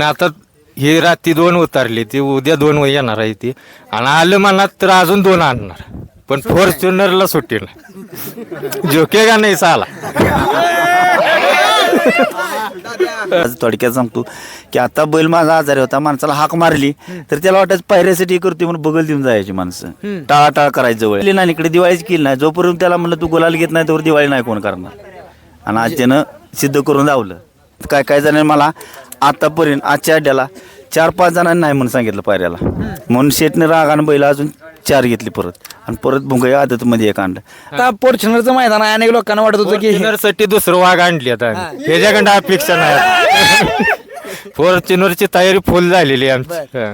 आता ही रात्री दोन उतारली ती उद्या दोन येणार आहे ती. आणि आलं म्हणत तर अजून दोन आणणार. पण फॉर्च्युनरला सुट्टी नाही. झोकेगा नाही साला? आज थोडक्यात सांगतो की आता बैल माझा आजारी होता माणसाला हाक मारली तर त्याला वाटायचं पायऱ्यासाठी हे करते म्हणून बगल देऊन जायची माणसं. टाळाटाळ करायची जवळ. केली नाही इकडे दिवाळीच केली नाही. जोपर्यंत त्याला म्हणलं तू गुलाल घेत नाही तोवर दिवाळी नाही कोण करणार. आणि आज त्यानं सिद्ध करून लावलं. काय काय जणांनी मला आतापर्यंत आजच्या अड्ड्याला चार पाच जणांनी नाही म्हणून सांगितलं पायऱ्याला. म्हणून शेटने रागानं बैल अजून चार घेतली परत. आणि परत भुंगाई आदतमध्ये एक आणलं. आता फॉर्च्युनरचं मैदान आहे अनेक लोकांना वाटत होतं की फॉर्च्युनरसाठी दुसरं वाघ आणली आता ह्याच्याकडं अपेक्षा नाही. फॉर्च्युनरची तयारी फुल झालेली आहे आमची. हा.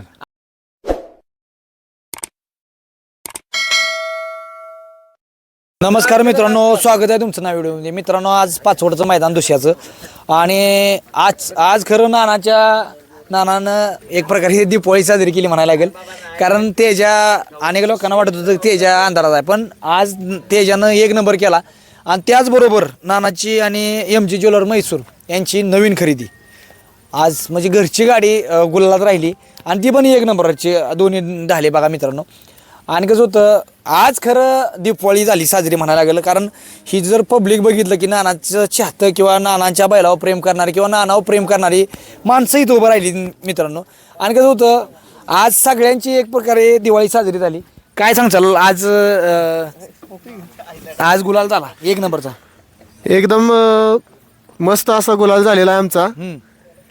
नमस्कार मित्रांनो स्वागत आहे तुमचं नाव व्हिडिओमध्ये. मित्रांनो आज पाचवडचं मैदान दुसऱ्याचं. आणि आज आज खरं नानाच्या नानानं एक प्रकारे ही साजरी केली म्हणायला लागेल. कारण तेजा अनेक लोकांना वाटत होतं तेजा अंधारात आहे. पण आज तेजानं एक नंबर केला. आणि त्याचबरोबर नानाची आणि एम जी ज्वेलर म्हैसूर यांची नवीन खरेदी. आज म्हणजे घरची गाडी गुल्लात राहिली. आणि ती पण एक नंबरची दोन्ही झाले बघा मित्रांनो. आणि कसं होतं आज खरं दीपावळी झाली साजरी म्हणायला लागलं. कारण ही जर पब्लिक बघितलं की नानाचं चाहतं किंवा नानांच्या बैलावर प्रेम करणारी किंवा नानावर प्रेम करणारी माणसं इथं उभं राहिली मित्रांनो. आणि कसं होतं आज सगळ्यांची एक प्रकारे दिवाळी साजरी झाली. काय सांगचाल आज अ, आज गुलाल झाला. एक नंबरचा. एकदम अ, मस्त असा गुलाल झालेला आहे आमचा. हम्म.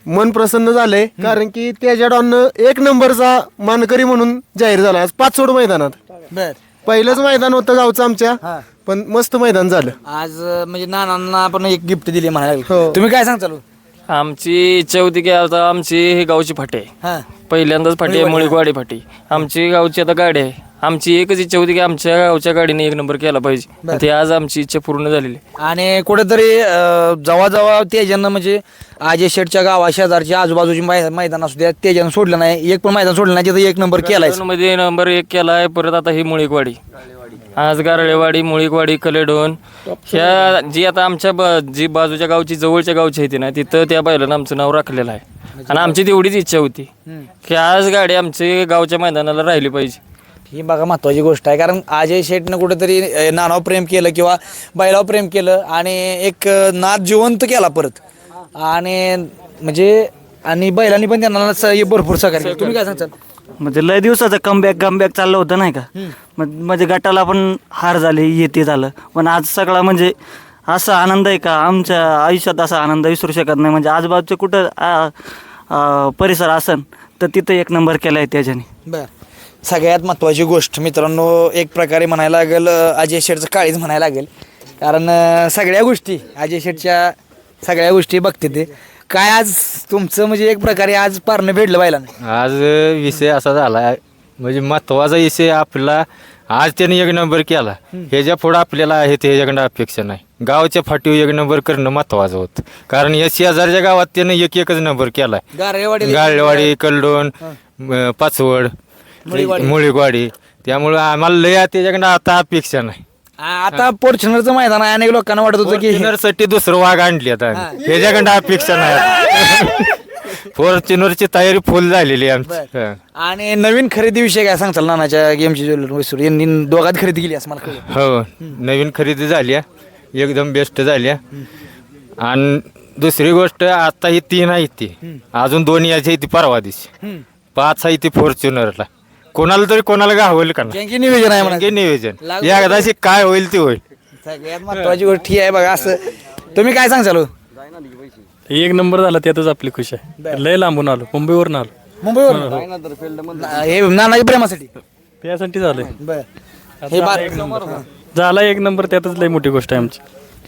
मन प्रसन्न झालंय कारण की त्याच्या डॉननं एक नंबरचा मानकरी म्हणून जाहीर झाला. आज पाच सोड मैदानात. बर. पहिलंच मैदान होतं गावचं आमच्या. पण मस्त मैदान झालं. आज अ, म्हणजे नानांना आपण एक गिफ्ट दिली म्हणायला लागलं. हो. तुम्ही काय सांगचाल आमची इच्छा होती की आता आमची ही गावची फाटी आहे. हा. पहिल्यांदाच फाटी आहे मुळीकवाडी फाटी. आमची गावची आता गाडी आहे. आमची एकच इच्छा होती की आमच्या गावच्या गाडीने एक नंबर केला पाहिजे. ते आज आमची इच्छा पूर्ण झालेली आहे. आणि कुठेतरी अ, जवळजवळ तेजानं म्हणजे अजय शेठच्या गावा शेजारची आजूबाजूची मै- मैदान असू द्या तेजानं सोडलं नाही एक पण मैदान सोडलं नाही तिथं एक नंबर केलायमध्ये नंबर एक केला आहे परत आता ही मुळीकवाडी. आज गारळेवाडी मुळीकवाडी कलेडोन. ह्या जी आता आमच्या ब- जी बाजूच्या गावची जवळच्या गावची आहे ती ना तिथं त्या बैलानं आमचं नाव राखलेलं आहे. आणि आमची तेवढीच इच्छा होती की आज गाडी आमची गावच्या मैदानाला राहिली पाहिजे. ही बघा महत्वाची गोष्ट आहे. कारण अजय शेठनं कुठेतरी अ, नानावर प्रेम केलं किंवा बैलावर प्रेम केलं आणि एक नाद जिवंत केला परत. आणि म्हणजे आणि बैलांनी पण त्यांना स- भरपूर सहकार्य केलं. तुम्ही काय सांगताल? म्हणजे लय दिवसाचं कमबॅक कमबॅक चाललं होतं नाही का? मग म्हणजे गटाला पण हार झाली येते झालं. पण आज सगळा म्हणजे असा आनंद आहे का? आमच्या आयुष्यात असा आनंद विसरू शकत नाही. म्हणजे आजूबाजूचं कुठं आ, आ, परिसर असन तर तिथं एक नंबर केला आहे त्याच्याने. बर. सगळ्यात महत्त्वाची गोष्ट मित्रांनो एक प्रकारे म्हणायला लागेल अजय शेठचं काळीच म्हणायला लागेल. कारण सगळ्या गोष्टी अजय शेठच्या सगळ्या गोष्टी बघते ते. काय आज तुमचं म्हणजे एक प्रकारे आज पारणं भेटलं पाहिलं आज विषय असा झाला म्हणजे महत्त्वाचा विषय आपला आज त्याने एक नंबर केला. ह्याच्या पुढं आपल्याला आहे त्याच्याकडं अपेक्षा नाही. गावच्या फाटीवर एक नंबर करणं महत्वाचं होतं. कारण या शेजारच्या गावात त्यानं एक एकच नंबर केलाय गारेवाडी गाळवाडी कलडोन म, पाचवड मुळीवाडी. त्यामुळं आम्हाला लय त्याच्याकडं आता अपेक्षा नाही. आता फॉर्च्युनरचं मैदान आहे अनेक लोकांना वाटत होतं की फॉर्च्युनरसाठी दुसरं वाघ आणली आता ह्याच्याकडं अपेक्षा नाही फॉर्च्युनरची तयारी फुल झालेली आहे आमची. हा. आणि नवीन खरेदी विषय काय सांगताल नानाच्या गेमची ज्वेलर? यांनी दोघात खरेदी केली असं मला कळलं. हो नवीन खरेदी झाली आहे. एकदम बेस्ट झाली आहे. आणि दुसरी गोष्ट आता ही तीन आहे ती. अजून दोन याची ती परवा दिवशी. पाच आहे ती फॉर्च्युनरला. कोणाला तरी कोणाला गावल का नाही नियोजन आहे म्हणा हे नियोजन एकदाशी काय होईल ते होईल सगळ्यात महत्वाची गोष्ट ही आहे बघा असं तुम्ही काय सांगचाल हो? एक नंबर झाला त्यातच आपली खुश आहे लय लांबून आलो मुंबईवरून आलो मुंबईवर हे नानाच्या प्रेमासाठी त्यासाठी झालंय बर हे बार झाला एक नंबर त्यातच लय मोठी गोष्ट आहे आमची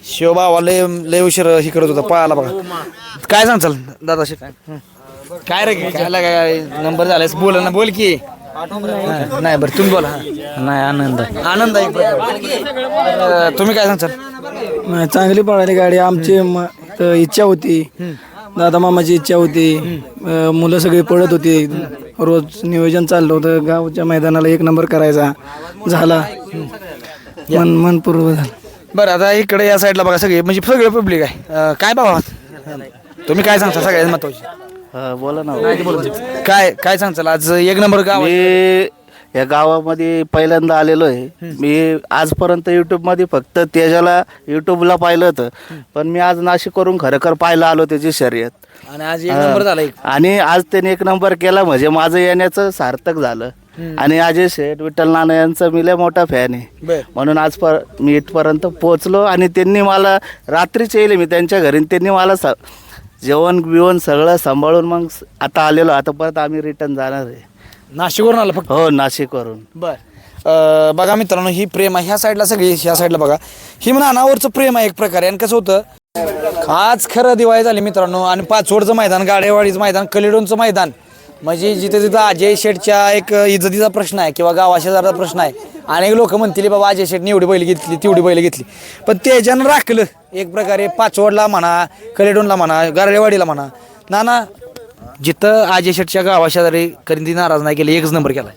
शिवबावा लय लय उशीर हे करत होता पळाला बघा काय सांगचाल दादा शेट काय रे काय काय नंबर झालाय बोल ना बोल की हा, नाही बरं तुम्ही बोला. हा. नाही आनंद आनंद आहे. एक तुम्ही काय सांगचाल नाही चांगली पळाली गाडी. आमची म- त- इच्छा होती. दादा मामाची इच्छा होती. अ, मुलं सगळी पळत होती. रोज नियोजन चाललं होतं. गावच्या मैदानाला एक नंबर करायचा झाला. मन मनपूर्व झालं. बरं आता इकडे या साईडला बघा सगळे. म्हणजे सगळे पब्लिक आहे. अं, काय भावा तुम्ही काय सांगता सगळ्यात महत्वाची? बोला ना. काय काय सांगचाल आज एक नंबर गाव मी या गावामध्ये पहिल्यांदा आलेलो आहे. मी आजपर्यंत यूट्यूबमध्ये फक्त तेजाला यूट्यूबला पाहिलं होतं. पण मी आज नाशिक करून खरोखर पाहायला आलो त्याची शर्यत. आणि आज एक नंबर झाला एक. आणि आज त्याने एक नंबर केला म्हणजे माझं येण्याचं सार्थक झालं. आणि अजय शेठ विठ्ठल नाना यांचा मी लय मोठा फॅन आहे. बर. म्हणून आज पर मी इथपर्यंत पोहोचलो आणि त्यांनी मला रात्रीच येईल मी त्यांच्या घरी आणि त्यांनी मला स जेवण बिवण सगळं सांभाळून मग स- आता आलेलो. आता परत आम्ही रिटर्न जाणार आहे. नाशिकवरून आला फक्त? हो नाशिकवरून. बर. अं, बघा मित्रांनो ही प्रेम आहे. ह्या साईडला सगळी ह्या साईडला बघा. ही नानावरचं प्रेम आहे एक प्रकारे. आणि कसं होतं? आज खरं दिवाळी झाली मित्रांनो आणि पाचवडचं मैदान गाडेवाडीचं मैदान कलिडोनचं मैदान. म्हणजे जिथे तिथं अजय शेठच्या एक इज्जतीचा प्रश्न आहे किंवा गावाशेजारचा प्रश्न आहे अनेक लोक म्हणतील बाबा अजय शेठने एवढी बैल घेतली तेवढी बैल घेतली. पण त्याच्यानं राखलं. एक प्रकारे पाचवडला म्हणा कलेडोनला म्हणा गारडेवाडीला म्हणा. नाना जिथं अजय शेठच्या गावाशेजारी कधी नाराज नाही केलं एकच नंबर केला.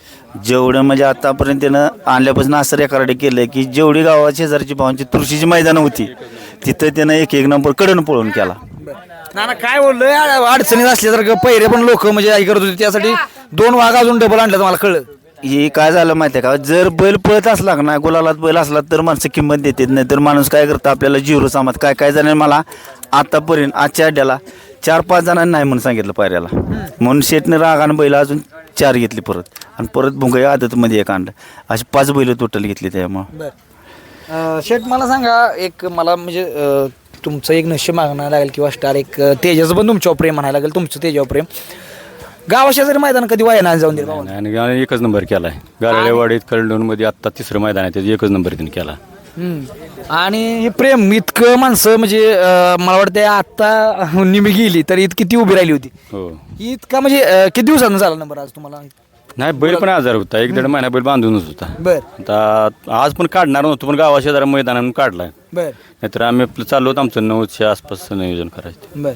जेवढं म्हणजे आतापर्यंत त्यानं आणल्यापासून असं रेकॉर्ड केलं की जेवढी गावाशेजारची भावांची तुळशीची मैदानं होती तिथं त्यानं एक एक नंबर कडन पळून केला. नाना काय बोललोय अड- अडचणीत असले तर पहिले पण लोक म्हणजे आई करत होते. त्यासाठी दोन वाघ अजून डबल आणलं मला कळलं. हे काय झालं माहिती आहे का? जर बैल पळत असला का नाही गुलालात बैल असला तर माणसं किंमत देतात नाही. तर माणूस काय करतं? आपल्याला जिरो सामात. काय काय जणांनी मला आतापर्यंत आजच्या अड्ड्याला चार पाच जणांनी नाही म्हणून सांगितलं पायऱ्याला. म्हणून शेटने रागानं बैल अजून चार घेतली परत. आणि परत भुंगाई आदतमध्ये एक आणलं. अशी पाच बैल टोटल घेतली त्यामुळं. शेठ मला सांगा एक मला म्हणजे अं, तुमचं एक नशीब मागणार लागेल किंवा स्टार एक तेजाचं पण तुमच्यावर प्रेम म्हणायला लागेल तुमचं तेजावर प्रेम. गावाशेजारी मैदान कधी वाया जाऊन दिलं भावानं. आणि आणि एकच नंबर केलाय. गारळेवाडीत मध्ये आत्ता तिसरं मैदान आहे त्याचा एकच नंबर त्यांनी केला. हम्म. आणि हे प्रेम इतकं माणसं म्हणजे अं, मला वाटतं आता निमी गेली तर इतकी ती उभी राहिली होती. हो. इतका म्हणजे अं, किती दिवसांना झाला नंबर आज तुम्हाला? नाही बैल पण आजार होता. एक दीड महिना बैल बांधूनच होता. बर. आता आज पण काढणार नव्हतो पण गावाच्या जरा मैदानानं काढलाय. बर. नाहीतर आम्ही आपलं चाललो होतो आमचं नऊच्या आसपास नियोजन करायचं. बर.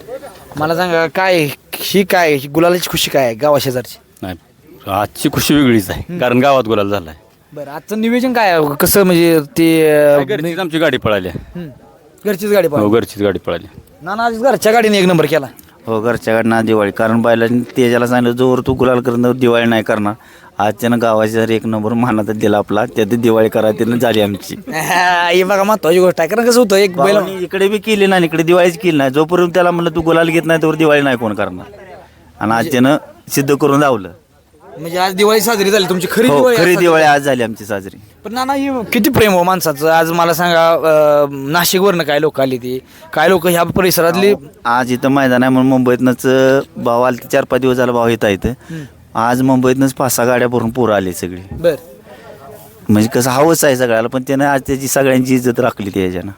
मला सांगा काय ही काय ही गुलालाची खुशी काय आहे गावा शेजारची? नाही आजची खुशी वेगळीच आहे. कारण गावात गुलाल झालाय. बरं आजचं नियोजन काय आहे? कसं म्हणजे ते अं, घरचीच आमची गाडी पळाली. घरचीच गाडी हो पाहिजे घरचीच गाडी पळाली ना ना आज घरच्या गाडीने एक नंबर केला. हो घरच्याकडनं दिवाळी. कारण बैलांनी तेजाला सांगितलं जोवर तू गुलाल करणं दिवाळी नाही करणार. आज त्यानं गावाची जर एक नंबर मानात दिला आपला त्यात दिवाळी करायची झाली आमची. ही बघा महत्वाची गोष्ट आहे. कारण कसं होतं एक बैल इकडे बी केली नाही इकडे दिवाळीच केली नाही. जोपर्यंत त्याला म्हणलं तू गुलाल घेत नाही तोवर दिवाळी नाही कोण करणार? आणि आज त्यानं सिद्ध करून लावलं. म्हणजे आज दिवाळी साजरी झाली तुमची खरी हो दिवाळी खरी आज दिवाळी आज झाली आमची साजरी. पण नाना हे किती प्रेम हो माणसाचं? आज मला सांगा नाशिकवरनं काय लोक आली ती? काय लोक ह्या परिसरातली? आज इथं मैदान आहे म्हणून मुंबईतनंच भाव आले चार पाच दिवस झाला भाव येत इथं. आज मुंबईतनंच पाच सहा गाड्या भरून पोरं आली सगळी. बर. म्हणजे कसं हवंच आहे सगळ्याला पण त्यानं आज त्याची सगळ्यांची इज्जत राखली त्याच्यानं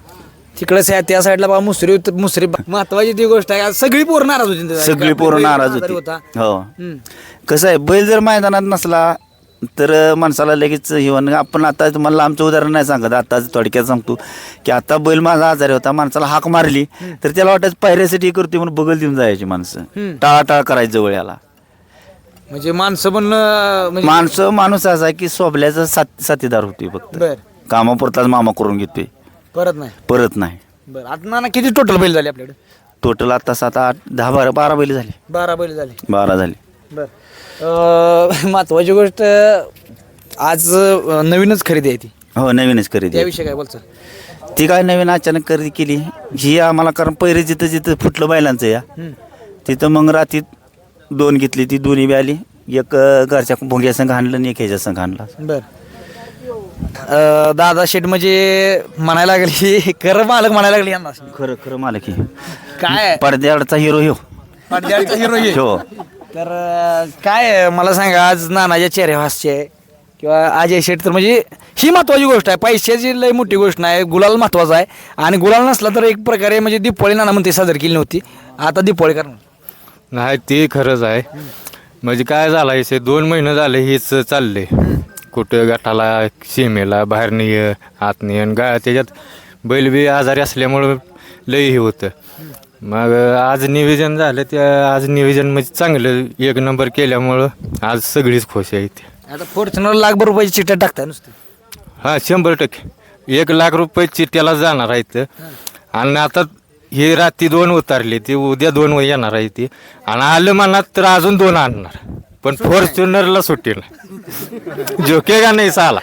तिकडे त्या साईडला बाबा मुसरी होत- मुसरी महत्वाची ती गोष्ट आहे. आज सगळी पोरं नाराज होती. सगळी पोरं बैल नाराज आजारी होती. हो. हम्म. कसं आहे बैल जर मैदानात नसला तर माणसाला लगेच हिवन आपण आता तुम्हाला आमचं उदाहरण नाही सांगत. आता थोडक्यात सांगतो की आता बैल माझा आजारी होता माणसाला हाक मारली तर त्याला वाटायचं पायऱ्यासाठी करते म्हणून बगल देऊन जायची माणसं. टाळाटाळ करायचं जवळ याला. म्हणजे माणसं पण अं, म्हणजे माणसं माणूस असा आहे की सोबल्याचा साथ साथीदार होती फक्त. बर. कामापुरताच मामा करून घेतोय. परत नाही? परत नाही. बर आता नाना किती टोटल बैल झाले आपल्याकडे? टोटल आता सात आठ दहा बारा बारा बैल झाले. बारा बैल झाले. बारा झाले. बर. अं, महत्वाची गोष्ट आज अं, नवीनच खरेदी आहे ती. हो नवीनच खरेदी आहे. त्याविषयी काय बोलचं? ती काय नवीन अचानक खरेदी केली? ही आम्हाला कारण पहिरे जिथं जिथं फुटलं बैलांचं या तिथं मग रात्रीत दोन घेतली ती दोन्ही बी आली. एक अं, घरच्या भोंग्या संघ आणलं आणि एक ह्याच्या संघ आणला. बर. अं, दादा शेठ म्हणजे म्हणायला लागली खरं मालक म्हणायला लागली यांना. खरं खरं मला की काय? पडद्याचा हिरो ह्यो पडद्याचा हिरो हो. तर अं, काय आहे, मला सांगा आज नानाच्या चेहरे हास्य किंवा अजय शेठ तर म्हणजे ही महत्वाची गोष्ट आहे. पैशाची लय मोठी गोष्ट नाही. गुलाल महत्त्वाचा आहे. आणि गुलाल नसला तर एक प्रकारे म्हणजे दीपोळी नाना म्हणते साजरी केली नव्हती. आता दीपोळी करणार. नाही ते खरंच आहे. म्हणजे काय झालं हे दोन महिने झाले हेच चालले कुठं गटाला सीमेला बाहेर निय आत आणि गा त्याच्यात बैल बी आजारी असल्यामुळं लई हे होतं. मग आज निवेदन झालं त्या आज निवेदन म्हणजे चांगलं एक नंबर केल्यामुळं आज सगळीच खुश आहे इथे. आता फॉर्च्युनर लाखभर रुपयाची चिठ्ठ्या टाकताय नुसतं. हां शंभर टक्के. एक लाख रुपये चिट्ट्याला जाणार आहेत आणि आता हे रात्री दोन उतारले ती उद्या दोन येणार आहे ती आणि आलं म्हणा तर अजून दोन आणणार. पण फॉर्च्युनरला नाही झोके का नाही साला?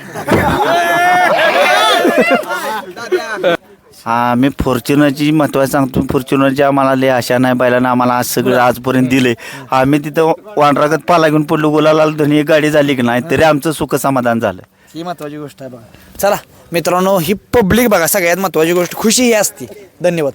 हा मी फॉर्च्युनरची महत्वाचं सांगतो. फॉर्च्युनरची आम्हाला लय आशा नाही बैलांना. आम्हाला आज सगळं आजपर्यंत दिले आम्ही तिथं वांडरागत पाला घेऊन पडलो. गुलाला धनी एक गाडी झाली की नाही तरी आमचं सुख समाधान झालं. ही महत्वाची गोष्ट आहे बघा. चला मित्रांनो ही पब्लिक बघा सगळ्यात महत्वाची गोष्ट. खुशी ही असते. धन्यवाद.